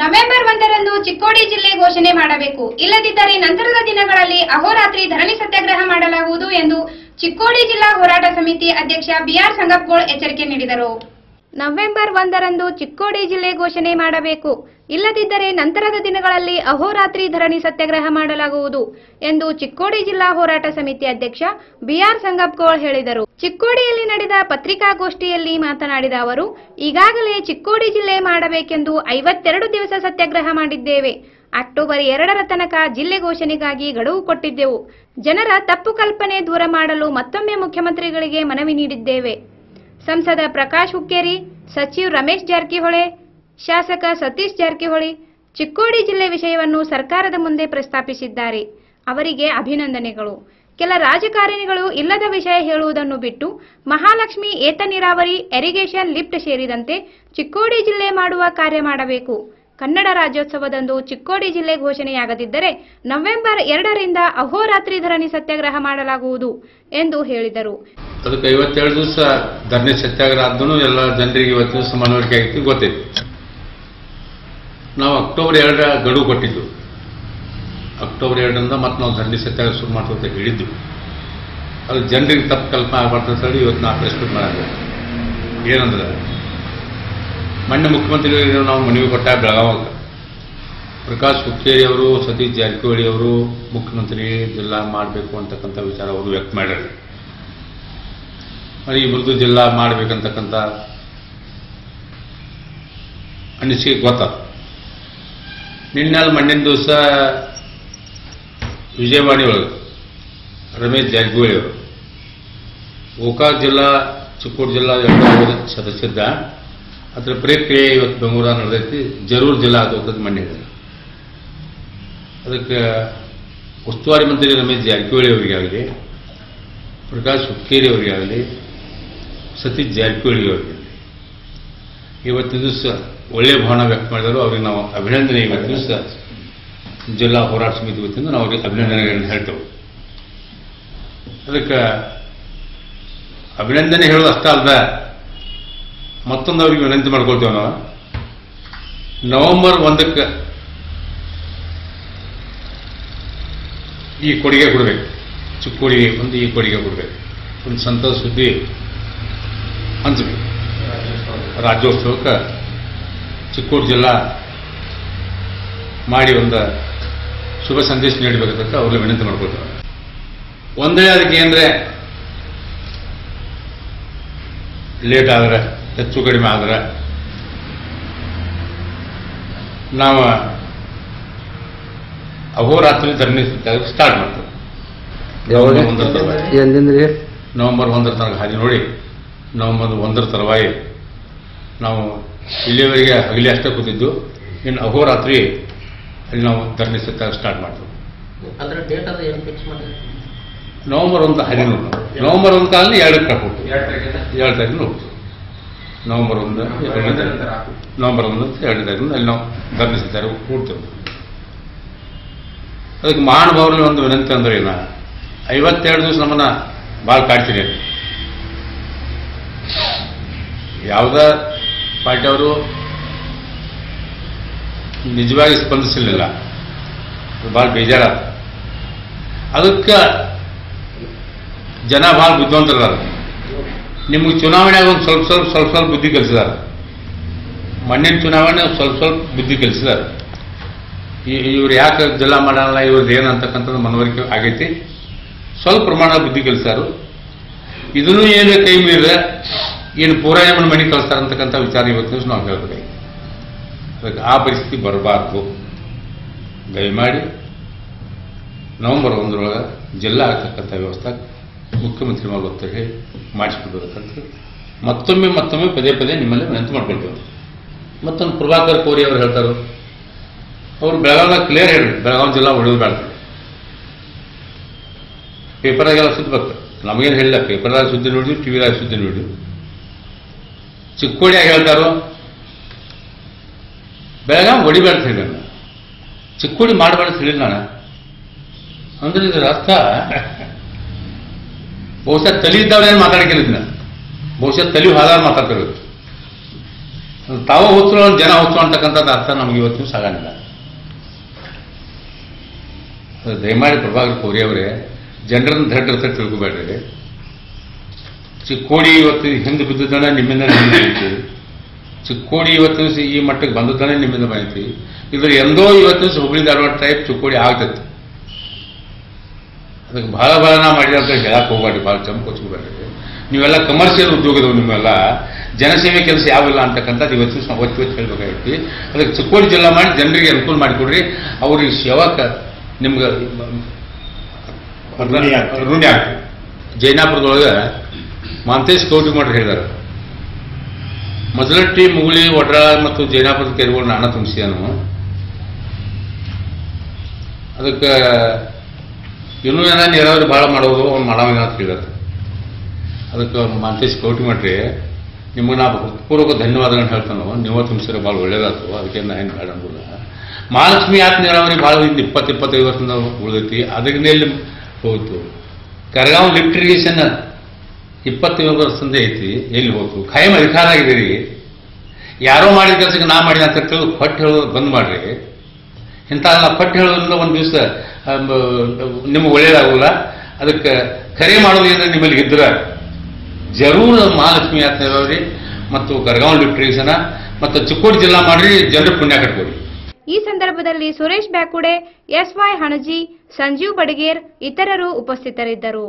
November ಒಂದರಂದು ಚಿಕ್ಕೋಡಿ ಜಿಲ್ಲೆ ಘೋಷಣೆ ಮಾಡಬೇಕು. ಇಲ್ಲದಿದ್ದರೆ ನಂತರದ ದಿನಗಳಲ್ಲಿ ಅಹೋರಾತ್ರಿ ಧರಣಿ ಸತ್ಯಾಗ್ರಹ ಮಾಡಲಾಗುವುದು ಎಂದು ಚಿಕ್ಕೋಡಿ ಜಿಲ್ಲಾ ಹೋರಾಟ ಸಮಿತಿ ಅಧ್ಯಕ್ಷ ಬಿಆರ್ ಸಂಗಪ್ಪೋಳ್ ಎಚ್ಚರಿಕೆ ನೀಡಿದರು. ನವೆಂಬರ್ ಒಂದರಂದು ಚಿಕ್ಕೋಡಿ ಜಿಲ್ಲೆ ಘೋಷಣೆ ಮಾಡಬೇಕು. ಇಲ್ಲದಿದ್ದರೆ ನಂತರದ ದಿನಗಳಲ್ಲಿ ಅಹೋರಾತ್ರಿ ಧರಣಿ ಸತ್ಯಾಗ್ರಹ ಮಾಡಲಾಗುವುದು ಎಂದು ಚಿಕ್ಕೋಡಿ ಜಿಲ್ಲಾ ಹೋರಾಟ ಸಮಿತಿ ಅಧ್ಯಕ್ಷ ಬಿಆರ್ ಸಂಗಪ್ಕೋಳ್ ಹೇಳಿದರು. ಚಿಕ್ಕೋಡಿಯಲ್ಲಿ ನಡೆದ ಪತ್ರಿಕಾಗೋಷ್ಠಿಯಲ್ಲಿ ಮಾತನಾಡಿದ ಅವರು, ಈಗಾಗಲೇ ಚಿಕ್ಕೋಡಿ ಜಿಲ್ಲೆ ಮಾಡಬೇಕೆಂದು ಐವತ್ತೆರಡು ದಿವಸ ಸತ್ಯಾಗ್ರಹ ಮಾಡಿದ್ದೇವೆ. ಅಕ್ಟೋಬರ್ ಎರಡರ ತನಕ ಜಿಲ್ಲೆ ಘೋಷಣೆಗಾಗಿ ಗಡುವು ಕೊಟ್ಟಿದ್ದೆವು. ಜನರ ತಪ್ಪು ಕಲ್ಪನೆ ದೂರ ಮಾಡಲು ಮತ್ತೊಮ್ಮೆ ಮುಖ್ಯಮಂತ್ರಿಗಳಿಗೆ ಮನವಿ ನೀಡಿದ್ದೇವೆ. ಸಂಸದ ಪ್ರಕಾಶ್ ಹುಕ್ಕೇರಿ, ಸಚಿವ ರಮೇಶ್ ಜಾರಕಿಹೊಳಿ, ಶಾಸಕ ಸತೀಶ್ ಜಾರಕಿಹೊಳಿ ಚಿಕ್ಕೋಡಿ ಜಿಲ್ಲೆ ವಿಷಯವನ್ನು ಸರ್ಕಾರದ ಮುಂದೆ ಪ್ರಸ್ತಾಪಿಸಿದ್ದಾರೆ. ಅವರಿಗೆ ಅಭಿನಂದನೆಗಳು. ಕೆಲ ರಾಜಕಾರಣಿಗಳು ಇಲ್ಲದ ವಿಷಯ ಹೇಳುವುದನ್ನು ಬಿಟ್ಟು ಮಹಾಲಕ್ಷ್ಮಿ ಏತ ನೀರಾವರಿ ಎರಿಗೇಷನ್ ಲಿಫ್ಟ್ ಸೇರಿದಂತೆ ಚಿಕ್ಕೋಡಿ ಜಿಲ್ಲೆ ಮಾಡುವ ಕಾರ್ಯ ಮಾಡಬೇಕು. ಕನ್ನಡ ರಾಜ್ಯೋತ್ಸವದಂದು ಚಿಕ್ಕೋಡಿ ಜಿಲ್ಲೆ ಘೋಷಣೆಯಾಗದಿದ್ದರೆ ನವೆಂಬರ್ ಎರಡರಿಂದ ಅಹೋರಾತ್ರಿ ಧರಣಿ ಸತ್ಯಾಗ್ರಹ ಮಾಡಲಾಗುವುದು ಎಂದು ಹೇಳಿದರು. ಅದಕ್ಕೆ ಐವತ್ತೆರಡು ದಿವಸ ಧರಣಿ ಸತ್ಯಾಗ್ರಹ ಆದ್ರೂ ಎಲ್ಲ ಜನರಿಗೆ ಇವತ್ತು ದಿವಸ ಮನವರಿಕೆ ಆಗಿತ್ತು ಗೊತ್ತೈತಿ. ನಾವು ಅಕ್ಟೋಬರ್ ಎರಡರ ಗಡುವು ಕೊಟ್ಟಿದ್ದು. ಅಕ್ಟೋಬರ್ ಎರಡರಿಂದ ಮತ್ತೆ ನಾವು ಧರಣಿ ಸತ್ಯಾಗ್ರಹ ಶುರು ಅಂತ ಹೇಳಿದ್ದು. ಅದು ಜನರಿಗೆ ತಪ್ಪು ಕಲ್ಪನೆ ಆಗಬಾರ್ದು ಅಂತ ಹೇಳಿ ಇವತ್ತು ನಾವು ಪ್ರೆಸ್ ಮಾಡಬೇಕು ಏನಂದ್ರೆ ಮೊನ್ನೆ ಮುಖ್ಯಮಂತ್ರಿಗಳಿಗೆ ನಾವು ಮನವಿ ಕೊಟ್ಟ ಬೆಳಗಾವಾಗ ಪ್ರಕಾಶ್ ಹುಕ್ಕೇರಿ ಅವರು, ಸತೀಶ್ ಜಾರಕಿಹೊಳಿ ಅವರು ಮುಖ್ಯಮಂತ್ರಿ ಜಿಲ್ಲಾ ಮಾಡಬೇಕು ಅಂತಕ್ಕಂಥ ವಿಚಾರ ಅವರು ವ್ಯಕ್ತ ಮಾಡ್ಯಾರ ಈ ಇಬ್ಬರದ್ದು ಜಿಲ್ಲಾ ಮಾಡಬೇಕಂತಕ್ಕಂಥ ಅನಿಸಿಕೆ ಗೊತ್ತ? ನಿನ್ನೆ ಮಣ್ಣಿನ ದಿವಸ ವಿಜಯವಾಣಿ ಒಳಗೆ ರಮೇಶ್ ಜಾರಕಿಹೊಳಿ ಅವರು. ಗೋಕಾಕ್ ಜಿಲ್ಲಾ, ಚಿಕ್ಕೋಡಿ ಜಿಲ್ಲಾ ಎರಡು ಸದಸ್ಯದ್ದ ಅದರ ಪ್ರಕ್ರಿಯೆ ಇವತ್ತು ಬೆಂಗಳೂರ ನಡೆದೈತಿ. ಜರೂರ್ ಜಿಲ್ಲಾ ಅದು ಮಂಡ್ಯದಲ್ಲಿ. ಅದಕ್ಕೆ ಉಸ್ತುವಾರಿ ಮಂತ್ರಿ ರಮೇಶ್ ಜಾರಕಿಹೊಳಿ ಅವರಿಗಾಗಲಿ, ಪ್ರಕಾಶ್ ಹುಕ್ಕೇರಿ ಅವರಿಗಾಗಲಿ, ಸತೀಶ್ ಜಾರಕಿಹೊಳಿ ಅವರಿಗೆ ಇವತ್ತಿನ ದಿವಸ ಒಳ್ಳೆಯ ಭಾವನೆ ವ್ಯಕ್ತ ಮಾಡಿದರು. ಅವ್ರಿಗೆ ನಾವು ಅಭಿನಂದನೆ. ಇವತ್ತು ದಿವಸ ಜಿಲ್ಲಾ ಹೋರಾಟ ಸಮಿತಿ ವತಿಯಿಂದ ನಾವು ಅವ್ರಿಗೆ ಅಭಿನಂದನೆಗಳನ್ನು ಹೇಳ್ತೇವೆ. ಅದಕ್ಕೆ ಅಭಿನಂದನೆ ಹೇಳೋದು ಅಷ್ಟ ಅಲ್ದ. ಮತ್ತೊಂದು ಅವ್ರಿಗೆ ವಿನಂತಿ ಮಾಡ್ಕೊಳ್ತೇವೆ ನಾವು ನವೆಂಬರ್ ಒಂದಕ್ಕೆ ಈ ಕೊಡುಗೆ ಕೊಡಬೇಕು. ಚಿಕ್ಕೋಡಿಗೆ ಒಂದು ಈ ಕೊಡುಗೆ ಕೊಡಬೇಕು. ಒಂದು ಸಂತೋಷ ಸುದ್ದಿ ಹಂಚಬೇಕು ರಾಜ್ಯೋತ್ಸವಕ್ಕೆ ಚಿಕ್ಕೋಡಿ ಜಿಲ್ಲಾ ಮಾಡಿ ಒಂದು ಶುಭ ಸಂದೇಶ ನೀಡಬೇಕಂತ ಅವ್ರಿಗೆ ವಿನಂತಿ ಮಾಡ್ಕೊಳ್ತಾರೆ ಒಂದೇ ಅದಕ್ಕೆ ಏನಂದ್ರೆ ಲೇಟ್ ಆದ್ರೆ ಹೆಚ್ಚು ಕಡಿಮೆ ಆದರೆ ನಾವು ಅಹೋರಾತ್ರಿ ಧರಣಿ ಸ್ಟಾರ್ಟ್ ಮಾಡ್ತೇವೆ. ನವೆಂಬರ್ ಒಂದರ ತನಕ. ಹಾದಿ ನೋಡಿ ನವೆಂಬರ್ ಒಂದರ ತರವಾಗಿ ನಾವು ಇಲ್ಲಿಯವರೆಗೆ ಹಗಲಿ ಅಷ್ಟೇ ಕೂತಿದ್ದು. ಇನ್ನು ಅಹೋರಾತ್ರಿ ಅಲ್ಲಿ ನಾವು ಧರಣಿ ಸ್ಟಾರ್ಟ್ ಮಾಡ್ತೇವೆ. ನವಂಬರ್ ಒಂದು ಹದಿನೂರು. ನವೆಂಬರ್ ಒಂದು ಅಲ್ಲಿ ಎರಡು ಹಾಕ್ಬಿಟ್ಟು ಎರಡು ತಾರೀಕು ಹೋಗ್ತೀವಿ. ನವೆಂಬರ್ ಒಂದು ಎರಡನೇ ತಾರೀಕು ನವೆಂಬರ್ ಒಂದು ಎರಡನೇ ತಾರೀಕು ಅಲ್ಲಿ ನಾವು ಗಮನಿಸಿದ್ದಾರೆ. ಕೂಡ್ತೇವೆ ಅದಕ್ಕೆ ಮಹಾನುಭಾವರಲ್ಲಿ ಒಂದು ವಿನಂತಿ ಅಂದ್ರೆ ಏನ? ಐವತ್ತೆರಡು ದಿವಸ ನಮ್ಮನ್ನ ಭಾಳ ಕಾಡ್ತೀನಿ ಯಾವುದ ಪಾರ್ಟಿಯವರು ನಿಜವಾಗಿ ಸ್ಪಂದಿಸಲಿಲ್ಲ. ಭಾಳ ಬೇಜಾರಾದ ಅದಕ್ಕೆ ಜನ ಭಾಳ ಬುದ್ಧಿವಂತರದಾರ. ನಿಮ್ಗೆ ಚುನಾವಣೆಯಾಗ ಒಂದು ಸ್ವಲ್ಪ ಸ್ವಲ್ಪ ಸ್ವಲ್ಪ ಸ್ವಲ್ಪ ಬುದ್ಧಿ ಕಲಿಸಿದಾರ. ಮಣ್ಣಿನ ಚುನಾವಣೆ ಸ್ವಲ್ಪ ಸ್ವಲ್ಪ ಬುದ್ಧಿ ಕಲಿಸಿದಾರ. ಇವ್ರು ಯಾಕೆ ಜಿಲ್ಲಾ ಮಾಡಲ್ಲ ಇವ್ರದ್ದು ಏನು ಅಂತಕ್ಕಂಥದ್ದು ಮನವರಿಕೆ ಆಗೈತಿ. ಸ್ವಲ್ಪ ಪ್ರಮಾಣ ಬುದ್ಧಿ ಕಲಿಸ್ತಾರು ಇದನ್ನು ಏನು ಕೈ ಮೀರಿದ್ರೆ ಏನು ಪೂರ ಏಮನ್ ಮನೆ ಕಳಿಸ್ತಾರ ಅಂತಕ್ಕಂಥ ವಿಚಾರ ಇವತ್ತು ನಾವು ಹೇಳ್ಬೇಕು. ಅದಕ್ಕೆ ಆ ಪರಿಸ್ಥಿತಿ ಬರಬಾರ್ದು. ದಯಮಾಡಿ ನವೆಂಬರ್ ಒಂದರೊಳಗೆ ಜಿಲ್ಲಾ ಆಗ್ತಕ್ಕಂಥ ವ್ಯವಸ್ಥೆ ಮುಖ್ಯಮಂತ್ರಿ ಒತ್ತಡಿ ಮಾಡಿಸ್ಕೊಡ್ಬೇಕಂತ ಮತ್ತೊಮ್ಮೆ ಮತ್ತೊಮ್ಮೆ ಪದೇ ಪದೇ ನಿಮ್ಮಲ್ಲಿ ವಿನಂತಿ ಮಾಡ್ಕೊಳ್ತೇವೆ ಮತ್ತೊಂದು ಪ್ರಭಾಕರ್ ಕೋರಿ ಅವರು ಹೇಳ್ತಾರೆ? ಅವರು ಬೆಳಗಾವಿದಾಗ ಕ್ಲಿಯರ್ ಹೇಳಿ ಬೆಳಗಾವಿ ಜಿಲ್ಲಾ ಉಳಿದು ಬೇಡ. ಪೇಪರ್ದಾಗೆಲ್ಲ ಸುದ್ದಿ ಬರ್ತದೆ. ನಮಗೇನು ಹೇಳಿಲ್ಲ. ಪೇಪರ್ದಾಗ ಸುದ್ದಿ ನೋಡಿದ್ವಿ ಟಿವಿದಾಗ ಸುದ್ದಿ ನೋಡಿದ್ವಿ. ಚಿಕ್ಕೋಡಿಯಾಗಿ ಹೇಳ್ತಾರೋ? ಬೆಳಗಾವಿ ಹೊಡಿಬೇಡ ಅಂತ ಚಿಕ್ಕೋಡಿ ಮಾಡಬೇಡ ಅಂತ ಹೇಳಿಲ್ಲ ನಾನು. ಅಂದ್ರೆ ಇದರ ಅರ್ಥ? ಬಹುಶಃ ತಲಿ ಇದ್ದವ್ರು ಏನು ಇದನ್ನ? ಬಹುಶಃ ತಲಿ ಹಾದಾರ ಮಾತಾಡ್ತಿರೋದು. ತಾವ ಹೊತ್ತು ಜನ ಹೊತ್ತು ಅಂತಕ್ಕಂಥದ್ದು ಅರ್ಥ ನಮ್ಗೆ ಇವತ್ತು ಸಾಗಾನಿಲ್ಲ ದಯಮಾಡಿ ಪ್ರಭಾಕರ್ ಕೋರಿ ಅವರೇ, ಜನರನ್ನ ದಡ್ಡ ಅಂತ ತಿಳ್ಕೊಬೇಡ್ರಿ. ಚಿಕ್ಕೋಡಿ ಇವತ್ತು ಹಿಂದೆ ಬಿದ್ದದನ್ನ ನಿಮ್ಮಿಂದ ನಿಂತು ಚಿಕ್ಕೋಡಿ ಇವತ್ತು ಈ ಮಟ್ಟಕ್ಕೆ ಬಂದಿದ್ದಾನೆ ನಿಮ್ಮಿಂದ ಮಾಹಿತಿ ಇದ್ರ ಎಂದೋ ಇವತ್ತು ಹುಬ್ಳಿ ಧಾರವಾಡ ಟೈಪ್ ಚಿಕ್ಕೋಡಿ ಆಗ್ತೈತಿ. ಅದಕ್ಕೆ ಭಾಳ ಭಾಳ ನಾ ಮಾಡಿದೆ ಅಂತ ಹೇಳಕ್ಕೆ ಹೋಗ್ಬೇಡ್ರಿ ಭಾಳ ಚಂಪ್ ಕೊಚ್ಕೋಬೇಡ್ರಿ ನೀವೆಲ್ಲ ಕಮರ್ಷಿಯಲ್ ಉದ್ಯೋಗದವು ನಿಮ್ಮೆಲ್ಲ ಜನಸೇವೆ ಕೆಲಸ ಯಾವಿಲ್ಲ ಅಂತಕ್ಕಂಥದ್ದು ಇವತ್ತು ನಾವು ಒತ್ತಿ ಒತ್ತಿ ಅದಕ್ಕೆ ಚಿಕ್ಕೋಡಿ ಜಿಲ್ಲಾ ಮಾಡಿ ಜನರಿಗೆ ಅನುಕೂಲ ಮಾಡಿಕೊಡ್ರಿ. ಅವ್ರಿಗೆ ಸೇವಕ ನಿಮ್ಗೆ ಋಣಿ ಆಗ್ತದೆ ಜೈನಾಪುರದೊಳಗೆ ಮಾಂತೇಶ್ ಕೌಟಿ ಮಾಡ್ರಿ ಹೇಳಿದಾರೆ. ಮೊದಲಟ್ಟಿ ಮುಗುಳಿ ಒಡ್ರ ಮತ್ತು ಜೈನಾಪುರದ ಕೆರೆಗಳು ನಾನ ತುಂಬಿಸಿದನು. ಅದಕ್ಕೆ ಇನ್ನೂ ಏನ ನೀರಾವರಿ ಭಾಳ ಮಾಡೋದು, ಅವ್ನು ಮಾಡಾವ ಅಂತ ಅದಕ್ಕೆ ಅದಕ್ಕೆ ಮಾಂತೇಶ್ ಕೌಟಿ ಮಾಡ್ರಿ, ನಿಮಗೆ ನಾ ಹೃತ್ಪೂರ್ವಕ ಧನ್ಯವಾದಗಳನ್ನ ಹೇಳ್ತಾನೋ. ನೀವು ತುಂಬಿಸಿದ್ರೆ ಭಾಳ ಒಳ್ಳೇದಾಯ್ತು, ಅದಕ್ಕೆ ನಾ ಏನು ಬೇಡ ಮಹಾಲಕ್ಷ್ಮಿ ಯಾತ್ ನೀರಾವರಿ ಭಾಳ ಒಂದು ಇಪ್ಪತ್ತು, ಇಪ್ಪತ್ತೈದು ವರ್ಷದಿಂದ ಉಳಿದೈತಿ? ಅದರಿಂದ ಎಲ್ಲಿ ಹೋಯ್ತು? ಕರಗಾಂವ್ ಲಿಫ್ಟ್ ಇರಿಗೇಷನ್ ಇಪ್ಪತ್ತೈದು ವರ್ಷದಿಂದ ಐತಿ, ಎಲ್ಲಿ ಹೋಯ್ತು? ಖಾಯಂ ಅಧಿಕಾರ ಆಗಿದ್ದೀರಿ. ಯಾರೋ ಮಾಡಿದ ಕೆಲಸಕ್ಕೆ ನಾ ಮಾಡಿದ ಅಂತ ತಿಳಿದು ಪಟ್ಟು ಹೇಳೋದು ಬಂದ್ ಮಾಡ್ರಿ. ಇಂಥ ಪಟ್ಟು ಹೇಳೋದ್ರಿಂದ ಒಂದು ದಿವಸ ನಿಮಗೆ ಒಳ್ಳೇದಾಗಲ್ಲ ಅದಕ್ಕೆ ಕರೆ ಮಾಡೋದು ಏನಾರ ನಿಮ್ಮಲ್ಲಿ ಇದ್ರೆ, ಜರೂರ ಮಹಾಲಕ್ಷ್ಮಿ ಯಾತ್ರೆ ಇರೋರಿ ಮತ್ತು ಕರಗಾಂವ್ ಲಿಟ್ರೇಷನ ಮತ್ತು ಚಿಕ್ಕೋಡಿ ಜಿಲ್ಲಾ ಮಾಡ್ರಿ ಜನರು ಪುಣ್ಯ ಕಟ್ಕೊಡಿ ಈ ಸಂದರ್ಭದಲ್ಲಿ ಸುರೇಶ್ ಬ್ಯಾಕುಡೆ ಎಸ್ವೈ ಹಣಜಿ, ಸಂಜೀವ್ ಬಡಗೇರ್, ಇತರರು ಉಪಸ್ಥಿತರಿದ್ದರು.